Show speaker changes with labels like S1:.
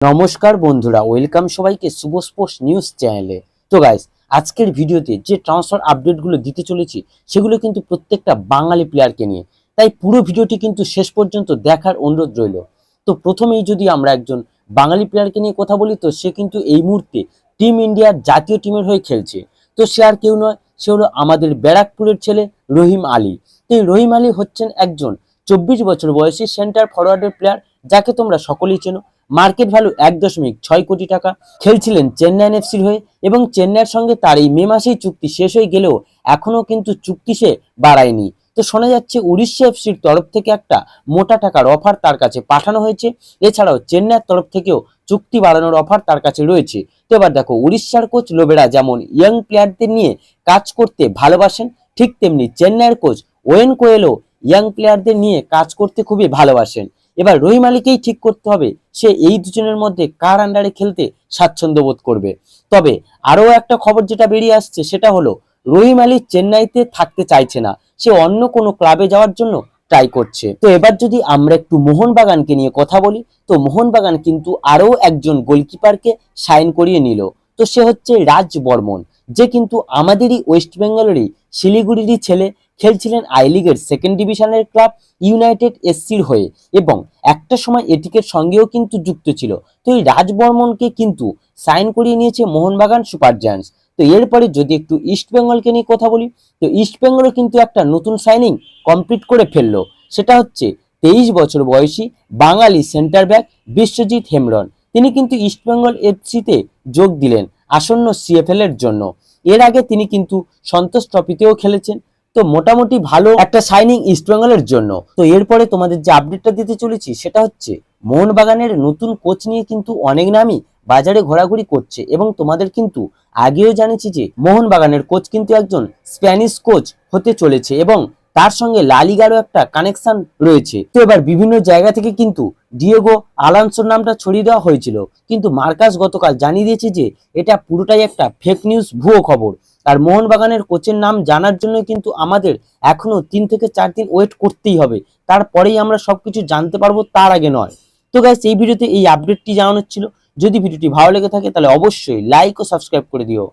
S1: নমস্কার বন্ধুরা, ওয়েলকাম সবাইকে শুভ স্পোর্টস নিউজ চ্যানেলে। তো গাইস আজকের ভিডিওতে যে ট্রান্সফার আপডেটগুলো দিতে চলেছি, সেগুলো কিন্তু প্রত্যেকটা বাঙালি প্লেয়ারকে নিয়ে। তাই পুরো ভিডিওটি কিন্তু শেষ পর্যন্ত দেখার অনুরোধ রইল। তো প্রথমেই যদি আমরা একজন বাঙালি প্লেয়ারকে নিয়ে কথা বলি, তো সে কিন্তু এই মুহূর্তে টিম ইন্ডিয়ার জাতীয় টিমের হয়ে খেলছে। তো সে আর কেউ নয়, সে হলো আমাদের ব্যারাকপুরের ছেলে রহিম আলী। তো এই রহিম আলী হচ্ছেন একজন চব্বিশ বছর বয়সী সেন্টার ফরওয়ার্ডের প্লেয়ার যাকে তোমরা সকলেই চেনো। মার্কেট ভ্যালু এক দশমিক ছয় কোটি টাকা। খেলছিলেন চেন্নাইন এফসির হয়ে এবং চেন্নাইয়ের সঙ্গে তার এই মে মাসেই চুক্তি শেষ হয়ে গেলেও এখনও কিন্তু চুক্তি সে বাড়ায়নি। তো শোনা যাচ্ছে উড়িষ্যা এফসির তরফ থেকে একটা মোটা টাকার অফার তার কাছে পাঠানো হয়েছে। এছাড়াও চেন্নাইয়ের তরফ থেকেও চুক্তি বাড়ানোর অফার তার কাছে রয়েছে। তো এবার দেখো, উড়িষ্যার কোচ লোবেরা যেমন ইয়াং প্লেয়ারদের নিয়ে কাজ করতে ভালোবাসেন, ঠিক তেমনি চেন্নাইয়ের কোচ ওয়েন কোয়েলও ইয়াং প্লেয়ারদের নিয়ে কাজ করতে খুবই ভালোবাসেন। এবার রহিম আলীকেই ঠিক করতে হবে, সে এই দুজনের মধ্যে কার আন্ডারে খেলতে স্বাচ্ছন্দ্য বোধ করবে। তবে আরও একটা খবর যেটা বেরিয়ে আসছে, সেটা হলো রহিম আলী চেন্নাইতে থাকতে চাইছে না। সে অন্য কোনো ক্লাবে যাওয়ার জন্য ট্রাই করছে। তো এবার যদি আমরা একটু মোহনবাগানকে নিয়ে কথা বলি, তো মোহনবাগান কিন্তু আরও একজন গোলকিপারকে সাইন করিয়ে নিল। তো সে হচ্ছে রাজ বর্মন। যে কিন্তু আমাদেরই ওয়েস্ট বেঙ্গলেরই শিলিগুড়িরই ছেলে খেলছিলেন আই লিগের সেকেন্ড ডিভিশনের ক্লাব ইউনাইটেড এসসির হয়ে এবং একটা সময় এটিকের সঙ্গেও কিন্তু যুক্ত ছিল। তো এই রাজবর্মনকে কিন্তু সাইন করিয়ে নিয়েছে মোহনবাগান সুপার জায়ান্টস। তো এরপরে যদি একটু ইস্ট বেঙ্গলকে নিয়ে কথা বলি, তো ইস্ট বেঙ্গলও কিন্তু একটা নতুন সাইনিং কমপ্লিট করে ফেলল। সেটা হচ্ছে তেইশ বছর বয়সী বাঙালি সেন্টার ব্যাক বিশ্বজিৎ হেমরন তিনি কিন্তু ইস্ট বেঙ্গল এফসিতে যোগ দিলেন আসন্ন সিএফএল এর জন্য। এর আগে তিনি কিন্তু সন্তোষ ট্রফিতেও খেলেছেন। তো মোটামুটি ভালো একটা সাইনিং ইস্ট বেঙ্গলের জন্য। তো এরপরে তোমাদের যে আপডেটটা দিতে চলেছি, সেটা হচ্ছে মোহনবাগানের নতুন কোচ নিয়ে কিন্তু অনেক নামই বাজারে ঘোরাঘুরি করছে এবং তোমাদের কিন্তু আগেও জানিয়েছি যে মোহনবাগানের কোচ কিন্তু একজন স্প্যানিশ কোচ হতে চলেছে এবং তার সঙ্গে লালিগারও একটা কানেকশন রয়েছে। তো এবার বিভিন্ন জায়গা থেকে কিন্তু ডিয়েগো আলানসোর নামটা ছড়িয়ে দেওয়া হয়েছিল। কিন্তু মার্কাস গতকাল জানিয়ে দিয়েছে যে এটা পুরোটাই একটা ফেক নিউজ ভুয়ো খবর। আর মোহনবাগানের কোচের নাম জানার জন্য কিন্তু আমাদের এখনও তিন থেকে চার দিন ওয়েট করতেই হবে। তারপরেই আমরা সব কিছু জানতে পারব, তার আগে নয়। তো গাইস এই ভিডিওতে এই আপডেটটি জানানোর ছিল। যদি ভিডিওটি ভালো লেগে থাকে তাহলে অবশ্যই লাইক ও সাবস্ক্রাইব করে দিও।